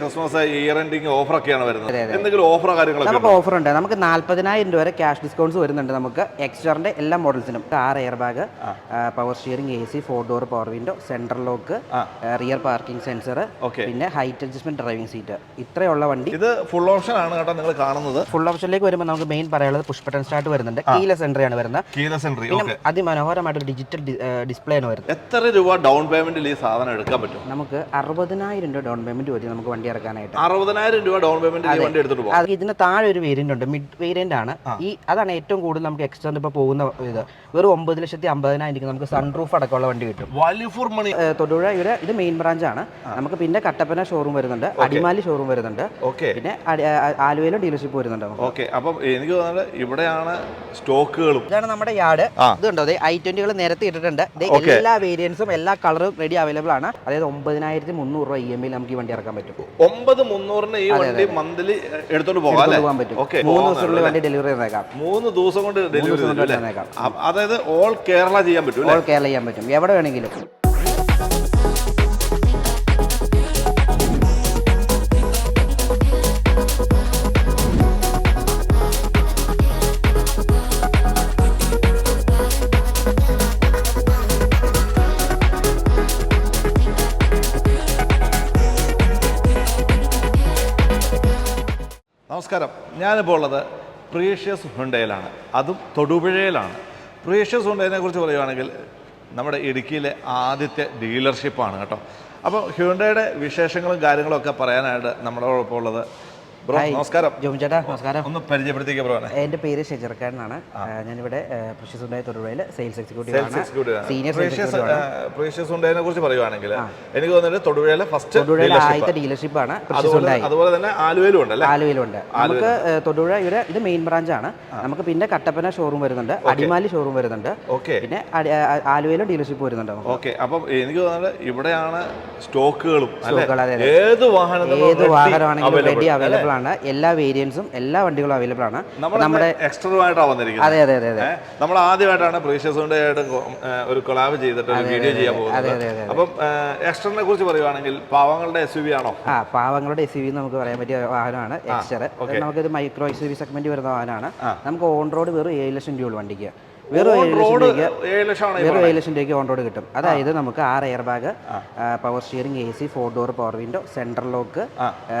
Christmas year ending offer ഒക്കെയാണ് വരുന്നത് എന്തെങ്കിലും ഓഫർ കാര്യങ്ങളൊക്കെ നമുക്ക് ഓഫർ ഉണ്ട് നമുക്ക് നാല്പതിനായിരം രൂപ വരെ ക്യാഷ് ഡിസ്കൗണ്ട്സ് വരുന്നുണ്ട് നമുക്ക്. എക്സ്റ്ററിന്റെ എല്ലാ മോഡൽസിനും. Car air bag power steering A C four door power window central lock rear parking sensor പിന്നെ ഹൈറ്റ് അഡ്ജസ്റ്റ്മെന്റ് ഡ്രൈവിംഗ് സീറ്റ് ഇത്രയുള്ള വണ്ടി. ഇത് ഫുൾ ഓപ്ഷൻ ആണ് കേട്ടോ നിങ്ങൾ കാണുന്നത്. ഫുൾ ഓപ്ഷനിലേക്ക് വരുമ്പോൾ നമുക്ക് മെയിൻ പറയാനുള്ളത് പുഷ് ബട്ടൺ സ്റ്റാർട്ട് വരുന്നുണ്ട്. കീലെസ് എൻട്രി ആണ് വരുന്നത്. കീലസ് എൻട്രി അതിമനോഹരമായിട്ട് ഡിജിറ്റൽ ഡിസ്പ്ലേ ആണ് വരുന്നത്. എത്ര രൂപ ഡൗൺ പേയ്മെന്റിൽ ഈ സാധനം എടുക്കാൻ പറ്റും? നമുക്ക് അറുപതിനായിരം രൂപ ഡൗൺ പേയ്മെന്റ് വരും നമുക്ക് വണ്ടി ഇറക്കാനായിട്ട്. അറുപതിനായിരം രൂപ ഡൗൺ പേയ്മെന്റ് വണ്ടി എടുത്തിട്ട് പോകും ഇതിന് താഴെ ഒരു വേരിയന്റ് ഉണ്ട് മിഡ് വേരിയന്റ് ആണ്. ഈ അതാണ് ഏറ്റവും കൂടുതൽ നമുക്ക് എക്സ്റ്റർ ഇപ്പോൾ പോകുന്ന ഇത്. വെറും ഒമ്പത് ലക്ഷത്തി അമ്പതിനായിരം നമുക്ക് സൺറൂഫ് അടക്കമുള്ള വണ്ടി കിട്ടും. വാല്യൂ ഫോർ മണി ഏഹ് തൊടുപുഴ ഇവിടെ ഇത് മെയിൻ ബ്രാഞ്ച് ആണ്. നമുക്ക് പിന്നെ കട്ടപ്പന ഷോറൂം വരുന്നുണ്ട്. അടിമാലി ഷോറൂം വരുന്നുണ്ട്. ഓക്കെ. പിന്നെ ആലുവയിലും ഡീലർഷിപ്പ് വരുന്നുണ്ട് ഓക്കെ. അപ്പം എനിക്ക് തോന്നുന്നത് ഇവിടെയാണ് സ്റ്റോക്കുകളും. ഇതാണ് നമ്മുടെ യാർഡ്. ഇതുണ്ടോ അതെ ഐ ട്വന്റികൾ നേരത്തെ ഇട്ടിട്ടുണ്ട്. എല്ലാ വേരിയൻസും എല്ലാ കളറും റെഡി അവൈലബിൾ ആണ്. അതായത് ഒമ്പതിനായിരത്തി മുന്നൂറ് രൂപ ഇ എം ഐയിൽ നമുക്ക് ഈ വണ്ടി ഇറക്കാൻ പറ്റും. ഒമ്പത് മുന്നൂറിന് ഈ വണ്ടി മന്ത്ലി എടുത്തോണ്ട് പോകാം അല്ലേ? ഓക്കെ മൂന്ന് ദിവസത്തിനുള്ളിൽ വണ്ടി ഡെലിവറി ചെയ്തേക്കാം. മൂന്ന് ദിവസം കൊണ്ട് ഡെലിവറി തന്നേക്കാം. അതായത് ഓൾ കേരള ചെയ്യാൻ പറ്റും ഓൾ കേരള ചെയ്യാൻ പറ്റും. എവിടെ വേണമെങ്കിലും. നമസ്കാരം. ഞാനിപ്പോൾ ഉള്ളത് പ്രീഷ്യസ് ഹുണ്ടയിലാണ് അതും തൊടുപുഴയിലാണ്. പ്രീഷ്യസ് ഹുണ്ടയിനെ കുറിച്ച് പറയുകയാണെങ്കിൽ നമ്മുടെ ഇടുക്കിയിലെ ആദ്യത്തെ ഡീലർഷിപ്പാണ് കേട്ടോ. അപ്പോൾ ഹ്യുണ്ടയുടെ വിശേഷങ്ങളും കാര്യങ്ങളും ഒക്കെ പറയാനായിട്ട് നമ്മളോടൊപ്പം ഉള്ളത് ബ്രോ നമസ്കാരം. ജോമി ചേട്ടാ നമസ്കാരം. ഒന്ന് പരിചയപ്പെടുത്തിക്കുക ബ്രോ എന്റെ പേര് ഷെജർക്കാരനാണ്. ഞാനിവിടെ പ്രൊഫസറുണ്ടായ തൊടുപുഴയിൽ സെയിൽസ് എക്സിക്യൂട്ടീവ് സീനിയർ കുറിച്ച് പറയുവാണെങ്കിൽ എനിക്ക് തോന്നുന്നത് തൊടുപുഴയിലെ ഫസ്റ്റ് തൊടുപുഴയിലെ ആദ്യത്തെ ഡീലർഷിപ്പ് ആണ് അതുപോലെ തന്നെ ആലുവയിലും ഉണ്ടല്ലേ? ആലുവയിലുണ്ട് നമുക്ക് ഏഹ്, തൊടുപുഴ ഇവിടെ ഇത് മെയിൻ ബ്രാഞ്ച് ആണ് നമുക്ക് പിന്നെ കട്ടപ്പന ഷോറൂം വരുന്നുണ്ട്. അടിമാലി ഷോറൂം വരുന്നുണ്ട്. പിന്നെ ആലുവയിലും ഡീലർഷിപ്പ് വരുന്നുണ്ട് നമുക്ക്. ഓക്കെ. അപ്പം എനിക്ക് തോന്നുന്നത് ഇവിടെയാണ് സ്റ്റോക്കുകളും ഏത് വാഹനം ഏത് വാഹനമാണെങ്കിലും റെഡി അല്ലേ? അവൈലബിൾ ആണ് എല്ലാ വേരിയൻസും എല്ലാ വണ്ടികളും അവൈലബിൾ ആണ്. നമ്മുടെ എക്സ്ട്രായിട്ടാണ് വന്നിരിക്കുന്നത്. അതെ അതെ അതെ അതെ. നമ്മൾ ആദ്യമായിട്ടാണ് പ്രീഷ്യസ് ആയിട്ട് ഒരു കൊളാബ് ചെയ്തിട്ട് ഒരു വീഡിയോ ചെയ്യാൻ പോകുന്നത്. അപ്പം എക്സ്ട്രനെ കുറിച്ച് പറയുവാണെങ്കിൽ പാവങ്ങളുടെ എസ് യു ആണോ? ആ പാവങ്ങളുടെ എസ് യു നമുക്ക് പറയാൻ പറ്റിയ വാഹനമാണ് എക്സ്റ്റർ നമുക്ക് ഇത് മൈക്രോ എസ് യു സെഗ്മെന്റ് വരുന്ന വാഹനമാണ്. നമുക്ക് ഓൺ റോഡ് വെറും ഏഴ് ലക്ഷം രൂപ വണ്ടിക്ക്. വെറും ഏഴ് ലക്ഷം രൂപയ്ക്ക് വെറും ഏഴ് ലക്ഷം രൂപയ്ക്ക് ഓൺ റോഡ് കിട്ടും. അതായത് നമുക്ക് ആറ് air bag power steering A C four door power window central lock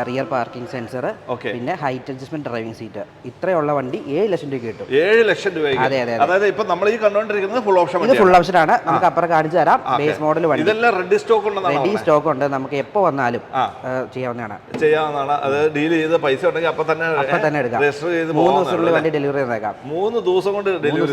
rear parking sensor പിന്നെ ഹൈറ്റ് അഡ്ജസ്റ്റ്മെന്റ് ഡ്രൈവിംഗ് സീറ്റ് ഇത്രയുള്ള വണ്ടി ഏഴ് ലക്ഷം രൂപ കിട്ടും. ഏഴ് ലക്ഷം രൂപ അതെ, അതെ, അതായത് ഇപ്പൊ നമ്മൾ ഈ കണ്ടുകൊണ്ടിരിക്കുന്നത് ഫുൾ ഓപ്ഷൻ ഇത് ഫുൾ ഓപ്ഷൻ ആണ്. നമുക്ക് അപ്പുറം കാണിച്ചു തരാം. ബേസ് മോഡൽ വണ്ടി. ഇതെല്ലാം റെഡി സ്റ്റോക്ക് ഉണ്ട് റെഡി സ്റ്റോക്ക് ഉണ്ട്. നമുക്ക് എപ്പോ വന്നാലും ചെയ്യാവുന്നതാണ്. ചെയ്യാവുന്നതാണ്. അത് ഡീൽ ചെയ്ത് പൈസ ഉണ്ടെങ്കിൽ അപ്പൊ തന്നെ അപ്പൊ തന്നെ എടുക്കാം. രജിസ്റ്റർ ചെയ്ത് മൂന്ന് ദിവസത്തിനുള്ളിൽ വണ്ടി ഡെലിവറി ചെയ്തേക്കാം. മൂന്ന് ദിവസം കൊണ്ട് ഡെലിവറി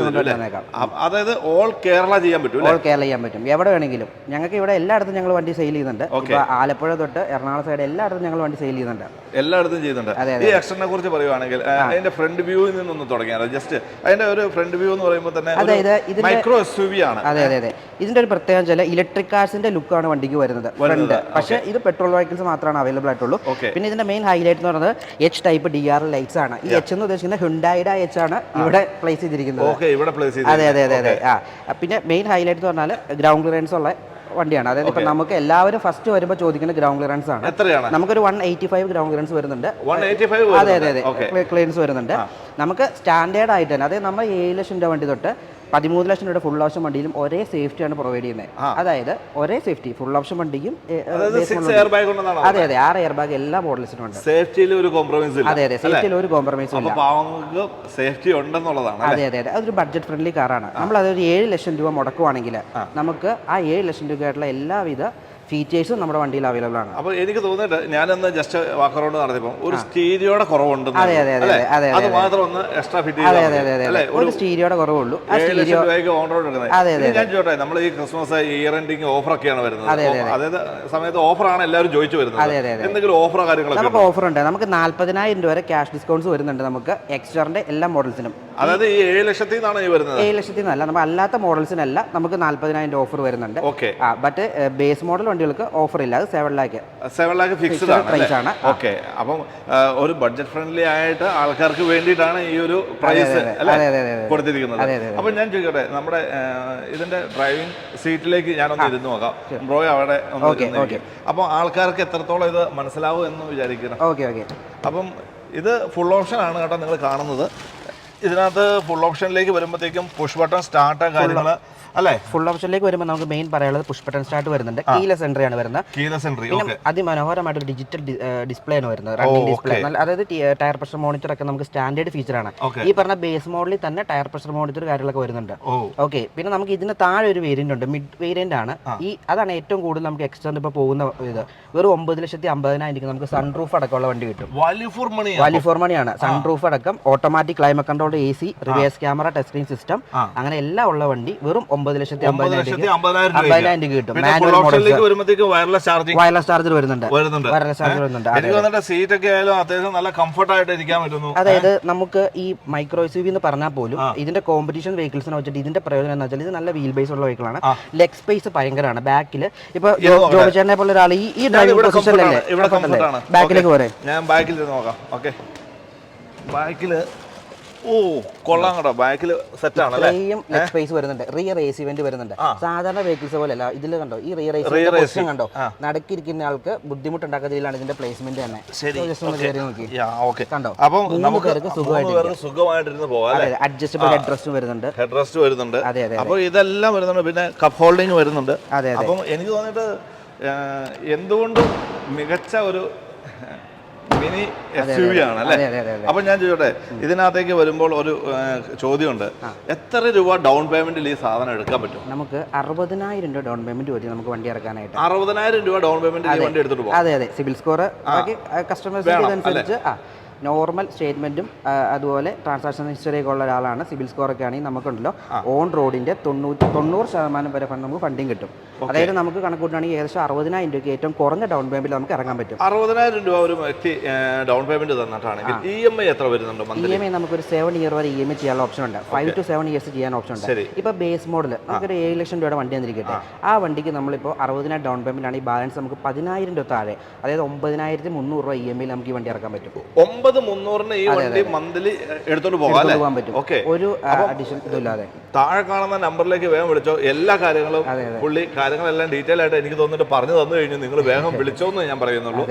അ- അതായത് ഓൾ കേരള ചെയ്യാൻ പറ്റും ഓൾ കേരള ചെയ്യാൻ പറ്റും. എവിടെ വേണമെങ്കിലും. ഞങ്ങൾക്ക് ഇവിടെ എല്ലായിടത്തും ഞങ്ങൾ വണ്ടി സെയിൽ ചെയ്യുന്നുണ്ട്. ആലപ്പുഴ തൊട്ട് എറണാകുളം സൈഡ് എല്ലായിടത്തും ഞങ്ങൾ വണ്ടി സെയിൽ ചെയ്യുന്നുണ്ട്. എല്ലായിടത്തും ചെയ്യുന്നുണ്ട്. ഈ എക്സ്റ്ററിനെ കുറിച്ച് പറയുവാണെങ്കിൽ അതിന്റെ ഫ്രണ്ട് വ്യൂവിൽ നിന്നൊന്ന് തുടങ്ങിയാൽ ജസ്റ്റ് അതിന്റെ ഒരു ഫ്രണ്ട് വ്യൂ എന്ന് പറയുമ്പോൾ തന്നെ അതായത് ഇതിന്റെ- മൈക്രോ എസ് ആണ്. അതെ അതെ അതെ. ഇതിന്റെ ഒരു പ്രത്യേകം വെച്ചാൽ ഇലക്ട്രിക് കാർസിന്റെ ലുക്കാണ് വണ്ടിക്ക് വരുന്നത്. ഫ്രണ്ട് പക്ഷേ ഇത് പെട്രോൾ വെഹിക്കിൾസ് മാത്രമാണ് അവൈലബിൾ ആയിട്ടുള്ളൂ. പിന്നെ ഇതിന്റെ മെയിൻ ഹൈലൈറ്റ് എന്ന് പറയുന്നത് H type D R lights ആണ്. ഈ എച്ച് എന്ന് ഉദ്ദേശിക്കുന്നത് ഹുണ്ടായിഡ എച്ച് ആണ് ഇവിടെ പ്ലേസ് ചെയ്തിരിക്കുന്നത്. ഓക്കെ ഇവിടെ പ്ലേസ് അതെ അതെ അതെ അതെ. ആ പിന്നെ മെയിൻ ഹൈലൈറ്റ് എന്ന് പറഞ്ഞാൽ ഗ്രൗണ്ട് ക്ലിയറൻസ് ഉള്ള വണ്ടിയാണ്. അതായത് ഇപ്പൊ നമുക്ക് എല്ലാവരും ഫസ്റ്റ് വരുമ്പോൾ ചോദിക്കുന്ന ഗ്രൗണ്ട് ക്ലിയറൻസ് ആണ്. എത്രയാണ്? നമുക്കൊരു one eighty five ground clearance വരുന്നുണ്ട് അതെ അതെ അതെ. ക്ലിയറൻസ് വരുന്നുണ്ട്. നമുക്ക് സ്റ്റാൻഡേർഡ് ആയിട്ട് തന്നെ അതായത് നമ്മൾ ഏഴ് ലക്ഷം രൂപ വണ്ടി തൊട്ട് പതിമൂന്ന് ലക്ഷം രൂപയുടെ ഫുൾ ഓപ്ഷൻ വണ്ടിയിലും ഒരേ സേഫ്റ്റിയാണ് പ്രൊവൈഡ് ചെയ്യുന്നത് അതായത് ഒരേ സേഫ്റ്റി ഫുൾ ഓപ്ഷൻ ഉണ്ടെന്നാണോ അതെ അതെ ആറ് എയർ ബാഗ് എല്ലാ മോഡൽസിനും ഉണ്ട്. സേഫ്റ്റിയിൽ ഒരു കോംപ്രമൈസ് അതെ അതെ സേഫ്റ്റിയിൽ ഒരു കോംപ്രമൈസ് സേഫ്റ്റി ഉണ്ടെന്നുള്ളതാണ് അതെ അതെ അതെ. അതൊരു ബഡ്ജറ്റ് ഫ്രണ്ട്ലി കാറാണ് നമ്മൾ അതൊരു ഏഴ് ലക്ഷം രൂപ മുടക്കുവാണെങ്കിൽ നമുക്ക് ആ ഏഴ് ലക്ഷം രൂപയായിട്ടുള്ള എല്ലാവിധ ഫീച്ചേഴ്സും നമ്മുടെ വണ്ടിയിൽ അവൈലബിൾ ആണ്. അപ്പൊ എനിക്ക് തോന്നിയിട്ട് ഞാനൊന്ന് ജസ്റ്റ് വാക്കറൗണ്ട് നടത്തിയപ്പോൾ ഒരു സ്റ്റീരിയോടെ കുറവുണ്ട് അതെ, അതെ, അതെ, അതെ, അതെ, മാത്രം ഒന്ന് എക്സ്ട്രാ ഫിറ്റ് അതെ അതെ അതെ അതെ. ഒരു സ്റ്റീരിയോടെ കുറവുള്ളൂ. ആ സ്റ്റീരിയോ ഓൺ റോഡ് എടുക്കുന്നത്. അതെ, അതെ, ഞാൻ ചോട്ടെ നമ്മൾ ഈ ക്രിസ്മസ് ഇയർ എൻഡിങ് ഓഫർ ഒക്കെയാണ് വരുന്നത്. അതെ, അതെ, അതായത് സമയത്ത് ഓഫറാണ് എല്ലാവരും ചോദിച്ചു വരുന്നത്. അതെ, അതെ. എന്തെങ്കിലും ഓഫറോ കാര്യങ്ങളൊക്കെ നമുക്ക് ഓഫർ ഉണ്ട്. നമുക്ക് നാല്പതിനായിരം രൂപ വരെ ക്യാഷ് ഡിസ്കൗണ്ട്സ് വരുന്നുണ്ട് നമുക്ക് എക്സ്റ്ററിന്റെ എല്ലാ മോഡൽസിനും അതായത് ഈ ഏഴ് ലക്ഷത്തിൽ നിന്നാണ് ഈ വരുന്നത്? ഏഴ് ലക്ഷത്തിൽ നിന്നല്ല നമ്മൾ അല്ലാത്ത മോഡൽസിനല്ല നമുക്ക് നാല്പതിനായിരം ഓഫർ വരുന്നുണ്ട്. ഓക്കെ ആ ബട്ട് ബേസ് മോഡൽ വണ്ടികൾക്ക് ഓഫർ ഇല്ല അത് seven lakh seven lakh fixed price ആണ്. ഓക്കെ അപ്പം ഒരു ബഡ്ജറ്റ് ഫ്രണ്ട്ലി ആയിട്ട് ആൾക്കാർക്ക് വേണ്ടിയിട്ടാണ് ഈ ഒരു പ്രൈസ്. കൊടുത്തിരിക്കുന്നത്. അപ്പം ഞാൻ ചോദിക്കട്ടെ നമ്മുടെ ഇതിന്റെ ഡ്രൈവിംഗ് സീറ്റിലേക്ക് ഞാനൊന്ന് ഇരുന്ന് നോക്കാം. ബ്രോ അവിടെ ഒന്ന് ഓക്കെ, ഇരുന്നിരിക്കും. അപ്പം ആൾക്കാർക്ക് എത്രത്തോളം ഇത് മനസ്സിലാവും എന്ന് വിചാരിക്കുന്നു ഓക്കെ ഓക്കെ അപ്പം ഇത് ഫുൾ ഓപ്ഷൻ ആണ് കേട്ടോ നിങ്ങൾ കാണുന്നത്. ഇതിനകത്ത് ഫുൾ ഓപ്ഷനിലേക്ക് വരുമ്പോഴത്തേക്കും പുഷ് ബട്ടൺ സ്റ്റാർട്ട് കാര്യങ്ങൾ അല്ലേ? ഫുൾ ഓപ്ഷനിലേക്ക് വരുമ്പോൾ നമുക്ക് മെയിൻ പറയാനുള്ളത് പുഷ് ബട്ടൺ സ്റ്റാർട്ട് വരുന്നുണ്ട്. കീലെസ് എൻട്രി ആണ് വരുന്നത്. കീലസ് എൻട്രി അതിമനോഹരമായിട്ട് ഒരു ഡിജിറ്റൽ ഡിസ്പ്ലേ ആണ് വരുന്നത്. റണ്ണിംഗ് ഡിസ്പ്ലേ അതായത് ടയർ പ്രഷർ മോണിറ്റർ ഒക്കെ നമുക്ക് സ്റ്റാൻഡേർഡ് ഫീച്ചർ ആണ്. ഈ പറഞ്ഞ ബേസ് മോഡലിൽ തന്നെ ടയർ പ്രഷർ മോണിറ്റർ കാര്യങ്ങളൊക്കെ വരുന്നുണ്ട്. ഓക്കേ ഓക്കെ പിന്നെ നമുക്ക് ഇതിന് താഴെ ഒരു വേരിയന്റ് ഉണ്ട്. മിഡ് വേരിയന്റ് ആണ്. ഈ അതാണ് ഏറ്റവും കൂടുതൽ നമുക്ക് എക്സ്റ്റർ ഇപ്പോൾ പോകുന്ന ഇത്. വെറും ഒമ്പത് ലക്ഷത്തി അമ്പതിനായിരം നമുക്ക് സൺറൂഫ് അടക്കമുള്ള വണ്ടി കിട്ടും. Value for money value for മണിയാണ് സൺറൂഫ് അടക്കം automatic climate control A C reverse camera touch screen system അങ്ങനെ എല്ലാം ഉള്ള വണ്ടി വെറും ഒമ്പത് ഒമ്പത് ലക്ഷത്തി അമ്പതിനായിരം രൂപ കിട്ടും. വയർലെസ് വയർലെസ് ചാർജർ വരുന്നുണ്ട്. വയർലെസ് ചാർജർ വരുന്നുണ്ട്. സീറ്റ് ഒക്കെ ആയാലും അത്യാവശ്യം നല്ല കംഫർട്ട് ആയിട്ട് ഇരിക്കാൻ പറ്റുന്നു. അതായത് നമുക്ക് ഈ മൈക്രോ എസ് എന്ന് പറഞ്ഞാൽ പോലും ഇതിന്റെ കോമ്പറ്റീഷൻ വെഹിക്കിൾസിനെ വെച്ചിട്ട് ഇതിന്റെ പ്രയോജനം എന്ന് വെച്ചാൽ ഇത് നല്ല വീൽ ബേസ് ഉള്ള വെഹിക്കിൾ ആണ്. ലെഗ് സ്പേസ് ഭയങ്കരമാണ്. ബാക്കിൽ ഇപ്പൊ ജോബി ചേട്ടനെ പോലെ ഒരാൾ ഈ ഡ്രൈവിംഗ് പൊസിഷനിലല്ലേ. ബാക്കിലേക്ക് പോരെ. ഞാൻ ബാക്കിൽ നോക്കാം. ഓക്കെ ബാക്കിൽ ഓ കൊള്ളാം കേട്ടോ. ബാക്കിൽ സെറ്റ് ആണ് ഇത്രയും ലെഗ് സ്പേസ് വരുന്നുണ്ട്. റിയർ എ സി വെന്റ് വരുന്നുണ്ട് സാധാരണ വെഹിക്കിൾസ് പോലെ അല്ല ഇതിൽ കണ്ടോ? ഈ റിയർ എ. സി കണ്ടോ? നടക്കിരിക്കുന്ന ആൾക്ക് ബുദ്ധിമുട്ടുണ്ടാക്കുന്ന രീതിയിലാണ് ഇതിന്റെ പ്ലേസ്മെന്റ് തന്നെ. നോക്കി. ഓക്കെ കണ്ടോ? അപ്പം മൂന്ന് നമുക്ക് സുഖമായിട്ടിരുന്ന് പോകാം അഡ്ജസ്റ്റബിൾ ഹെഡ് റെസ്റ്റ് വരുന്നുണ്ട്. ഹെഡ് റെസ്റ്റ് വരുന്നുണ്ട്. അതെ അതെ അപ്പോൾ ഇതെല്ലാം വരുന്നുണ്ട്. പിന്നെ കപ്പ് ഹോൾഡിംഗ് വരുന്നുണ്ട്. അതെ അപ്പം എനിക്ക് തോന്നിയിട്ട് എന്തുകൊണ്ടും മികച്ച ഒരു മിനി എസ് യു വി ആണ് അല്ലേ? അപ്പം ഞാൻ ചോദിച്ചോട്ടെ ഇതിനകത്തേക്ക് വരുമ്പോൾ ഒരു ചോദ്യമുണ്ട്. എത്ര രൂപ ഡൗൺ പേയ്മെന്റിൽ ഈ സാധനം എടുക്കാൻ പറ്റും? നമുക്ക് അറുപതിനായിരം രൂപ ഡൗൺ പേയ്മെന്റ് വരും നമുക്ക് വണ്ടി ഇറക്കാനായിട്ട്. അറുപതിനായിരം രൂപ ഡൗൺ പേയ്മെന്റ് വണ്ടി എടുത്തിട്ട് പോകും അതെ അതെ. സിബിൽ സ്കോർ ഇതനുസരിച്ച് ആ. നോർമൽ സ്റ്റേറ്റ്മെന്റും അതുപോലെ ട്രാൻസാക്ഷൻ ഹിസ്റ്ററി ഒക്കെ ഉള്ള ഒരാളാണ്. സിബിൽ സ്കോർ ഒക്കെ ആണെങ്കിൽ നമുക്കുണ്ടല്ലോ. ഓൺ റോഡിന്റെ തൊണ്ണൂറ്റി തൊണ്ണൂറ് ശതമാനം വരെ ഫണ്ട് നമുക്ക് ഫണ്ടിങ് കിട്ടും. അതായത് നമുക്ക് കണക്ക് കൂട്ടുകയാണെങ്കിൽ ഏകദേശം അറുപതിനായിരം രൂപയ്ക്ക് ഏറ്റവും കുറഞ്ഞ ഡൗൺ പേയ്മെന്റ് നമുക്ക് ഇറങ്ങാൻ പറ്റും. അറുപതിനായിരം രൂപ ഒരു വ്യക്തി ഡൗൺ പേയ്മെന്റ് തന്നിട്ടാണെങ്കിൽ ഇ എം ഐ എത്ര വരുന്നുണ്ട് ഇ എം ഐ നമുക്കൊരു സെവൻ ഇയർ വരെ ഇ എം ഐ ചെയ്യാനുള്ള ഓപ്ഷൻ ഉണ്ട്. ഫൈവ് ടു സെവൻ ഇയേഴ്സ് ചെയ്യാൻ ഓപ്ഷൻ ഉണ്ട്. ഇപ്പൊ ബേസ് മോഡൽ നമുക്കൊരു ഏഴ് ലക്ഷം രൂപയുടെ വണ്ടി വന്നിരിക്കട്ടെ ആ. വണ്ടിക്ക് നമ്മളിപ്പോൾ അറുപതിനായിരം ഡൗൺ പേയ്മെന്റ് ആണ് ഈ ബാലൻസ് നമുക്ക് പതിനായിരം രൂപ താഴെ അതായത് ഒമ്പതിനായിരത്തി മുന്നൂറ് രൂപ ഇ എം ഐയിൽ നമുക്ക് ഈ വണ്ടി ഇറക്കാൻ പറ്റും. ഒമ്പത് മുന്നൂറിന് ഈ വണ്ടി മന്ത്ലി എടുത്തോണ്ട് പോകാം പോകാൻ പറ്റും. ഒരു അഡീഷൻ ഇതില്ലാതെ താഴെ കാണുന്ന നമ്പറിലേക്ക് വേഗം വിളിച്ചോ. എല്ലാ കാര്യങ്ങളും പുള്ളി കാര്യങ്ങളെല്ലാം ഡീറ്റെയിൽ ആയിട്ട് എനിക്ക് തോന്നിട്ട് പറഞ്ഞു തന്നു കഴിഞ്ഞു. നിങ്ങൾ വേഗം വിളിച്ചോന്ന് ഞാൻ പറയുന്നുള്ളൂ.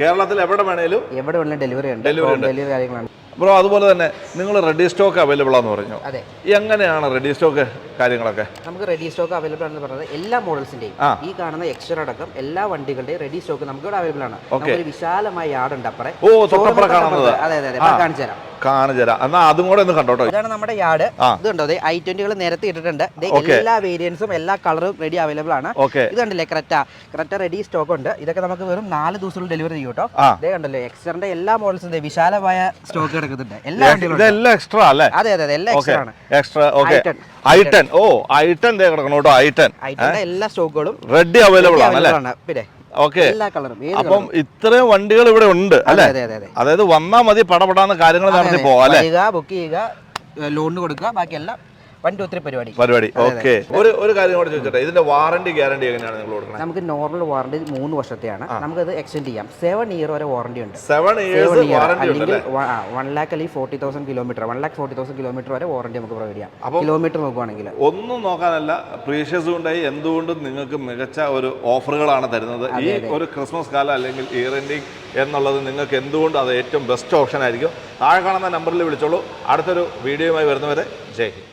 കേരളത്തിൽ എവിടെ വേണേലും എവിടെ ഡെലിവറി ഉണ്ട്. ഡെലിവറി കാര്യങ്ങളാണ്. ബ്രോ അതുപോലെ തന്നെ നിങ്ങൾ റെഡി സ്റ്റോക്ക് അവൈലബിൾ ആണെന്ന് പറഞ്ഞു? അതെ. എങ്ങനെയാണ് റെഡി സ്റ്റോക്ക് കാര്യങ്ങളൊക്കെ? നമുക്ക് റെഡി സ്റ്റോക്ക് അവൈലബിൾ ആണെന്ന് പറഞ്ഞത് എല്ലാ മോഡൽസിന്റെയും ഈ കാണുന്ന എക്സ്ട്രാ അടക്കം എല്ലാ വണ്ടികളുടെയും റെഡി സ്റ്റോക്ക് നമുക്ക് ഇവിടെ അവൈലബിൾ ആണ്. നമുക്കൊരു വിശാലമായ യാർഡ് ഉണ്ട് അപ്പറേ. ഓ തൊട്ടപ്പുറം കാണുന്നത്. അതെ അതെ അതെ. കാണിച്ചു തരാം. കാണിച്ചു തരാം. എന്നാ അതും കൂടെ ഒന്ന് കണ്ടോട്ടോ. ഇതാണ് നമ്മുടെ യാർഡ്. ഇതുണ്ടോ ഐ ട്വന്റികൾ നിരത്തി ഇട്ടിട്ടുണ്ട്. എല്ലാ വേരിയൻസും എല്ലാ കളറും റെഡി അവൈലബിൾ ആണ്. ഇതുണ്ടല്ലേ ക്രെറ്റ ക്രെറ്റ റെഡി സ്റ്റോക്ക് ഉണ്ട്. ഇതൊക്കെ നമുക്ക് വെറും നാല് ദിവസത്തിൽ ഡെലിവറി ചെയ്യും കേട്ടോ. ഇതേ കണ്ടല്ലോ? എക്സ്റ്ററിന്റെ എല്ലാ മോഡൽസും വിശാലമായ സ്റ്റോക്ക് കിടക്കുന്നുണ്ട്. എല്ലാ ഇതെല്ലാം എക്സ്ട്രാ അല്ലേ? അതെ അതെ എല്ലാം എക്സ്ട്രാ ആണ്. Extra okay i10. ഐട്ടൻ ഓ കിടക്കണം കേട്ടോ എല്ലാ സ്റ്റോക്കുകളും റെഡി അവൈലബിൾ ആണ്. അല്ലേ പിന്നെ ഓക്കെ അപ്പം ഇത്രയും വണ്ടികൾ ഇവിടെ ഉണ്ട് അല്ലേ? അതെ അതെ അതെ. അതായത് വന്നാ മതി പടപടാന്ന് കാര്യങ്ങൾ നടത്തി പോവാ അല്ലേ? ബുക്ക് ചെയ്യുക ലോണിന് കൊടുക്കുക ബാക്കി എല്ലാം വണ്ടി ഒത്തിരി പരിപാടി. പരിപാടി. ഓക്കെ ഒരു ഒരു കാര്യം കൂടെ ചോദിച്ചോട്ടെ? ഇതിന്റെ വാറണ്ടി ഗ്യാരണ്ടി എങ്ങനെയാണ് നിങ്ങൾ കൊടുക്കുന്നത് നമുക്ക് നോർമൽ വാറണ്ടി മൂന്ന് വർഷത്തെയാണ്. നമുക്കത് എക്സ്റ്റെൻഡ് ചെയ്യാം. സെവൻ ഇയർ വരെ വാറണ്ടി ഉണ്ട്. സെവൻ ഇയർ അല്ലെങ്കിൽ അല്ലേ? വൺ ലാക്ക് അല്ലെങ്കിൽ forty thousand kilometre one lakh forty thousand kilometre വരെ വാറണ്ടി നമുക്ക് പ്രൊവൈഡ് ചെയ്യാം. കിലോമീറ്റർ നോക്കുവാണെങ്കിൽ. ഒന്നും നോക്കാനല്ല പ്രീഷ്യസ് കൊണ്ടായി എന്തുകൊണ്ടും നിങ്ങൾക്ക് മികച്ച ഒരു ഓഫറുകളാണ് തരുന്നത്. ഈ ഒരു ക്രിസ്മസ് കാലം അല്ലെങ്കിൽ ഇയർ എൻഡിങ് എന്നുള്ളത് നിങ്ങൾക്ക് എന്തുകൊണ്ട് അത് ഏറ്റവും ബെസ്റ്റ് ഓപ്ഷൻ ആയിരിക്കും? താഴെ കാണുന്ന നമ്പറിൽ വിളിച്ചോളൂ. അടുത്തൊരു വീഡിയോയുമായി വരുന്നവരെ ജയ് ഹിന്ദ്.